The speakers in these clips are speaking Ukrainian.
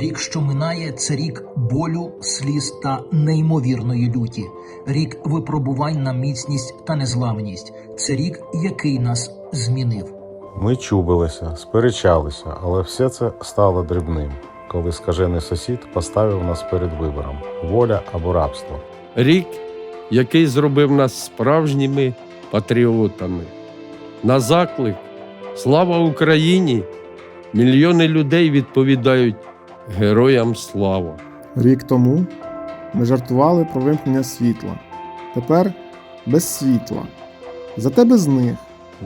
Рік, що минає, це рік болю, сліз та неймовірної люті. Рік випробувань на міцність та незламність. Це рік, який нас змінив. Ми чубилися, сперечалися, але все це стало дрібним, коли скажений сусід поставив нас перед вибором воля або рабство. Рік, який зробив нас справжніми патріотами. На заклик Слава Україні! Мільйони людей відповідають Героям слава! Рік тому ми жартували про вимкнення світла. Тепер без світла. Зате без них.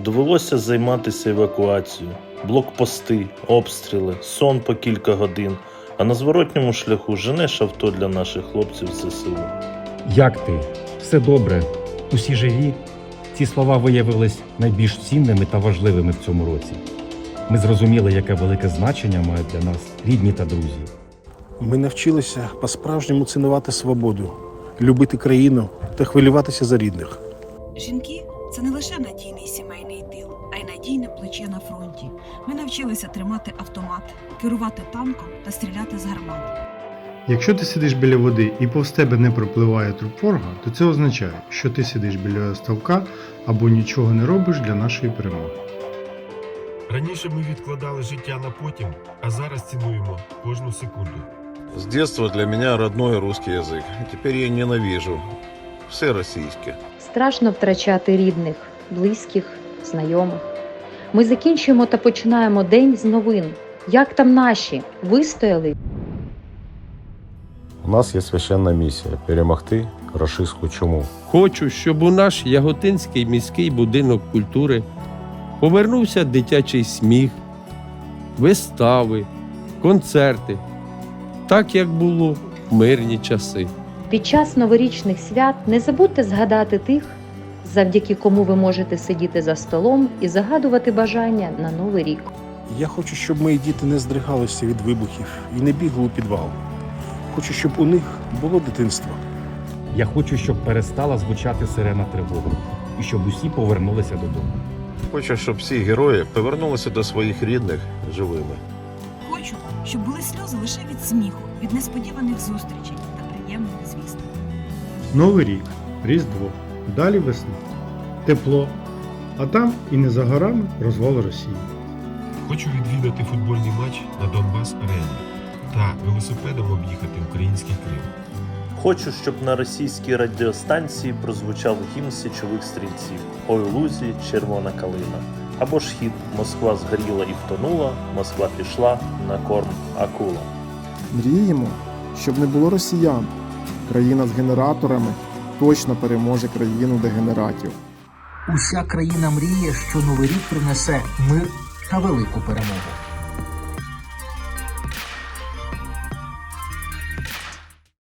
Довелося займатися евакуацією, блокпости, обстріли, сон по кілька годин, а на зворотньому шляху женеш авто для наших хлопців з ЗСУ. Як ти? Все добре? Усі живі? Ці слова виявились найбільш цінними та важливими в цьому році. Ми зрозуміли, яке велике значення мають для нас рідні та друзі. Ми навчилися по-справжньому цінувати свободу, любити країну та хвилюватися за рідних. Жінки це не лише надійний сімейний тил, а й надійне плече на фронті. Ми навчилися тримати автомат, керувати танком та стріляти з гармат. Якщо ти сидиш біля води і повз тебе не пропливає труп ворога, то це означає, що ти сидиш біля ставка або нічого не робиш для нашої перемоги. Раніше ми відкладали життя на потім, а зараз цінуємо кожну секунду. С детства для меня родной русский язык. Теперь я ненавижу все российские. Страшно втрачати рідних, близьких, знайомих. Ми закінчуємо та починаємо день з новин. Як там наші? Вистояли? У нас є священна місія перемогти рашистську чуму. Хочу, щоб у наш Яготинський міський будинок культури повернувся дитячий сміх, вистави, концерти, так як було в мирні часи. Під час новорічних свят не забудьте згадати тих, завдяки кому ви можете сидіти за столом і загадувати бажання на новий рік. Я хочу, щоб мої діти не здригалися від вибухів і не бігли у підвал. Хочу, щоб у них було дитинство. Я хочу, щоб перестала звучати сирена тривоги і щоб усі повернулися додому. Хочу, щоб всі герої повернулися до своїх рідних живими. Хочу, щоб були сльози лише від сміху, від несподіваних зустрічей та приємних звісток. Новий рік, Різдво, далі весна, тепло, а там і не за горами розвал Росії. Хочу відвідати футбольний матч на Донбас Арені та велосипедом об'їхати український Крим. Хочу, щоб на російській радіостанції прозвучав гімн січових стрільців Ой лузі, червона калина. Або ж хіт Москва згоріла і втонула, Москва пішла на корм акула. Мріємо, щоб не було росіян. Країна з генераторами точно переможе країну дегенератів. Уся країна мріє, що новий рік принесе мир та велику перемогу.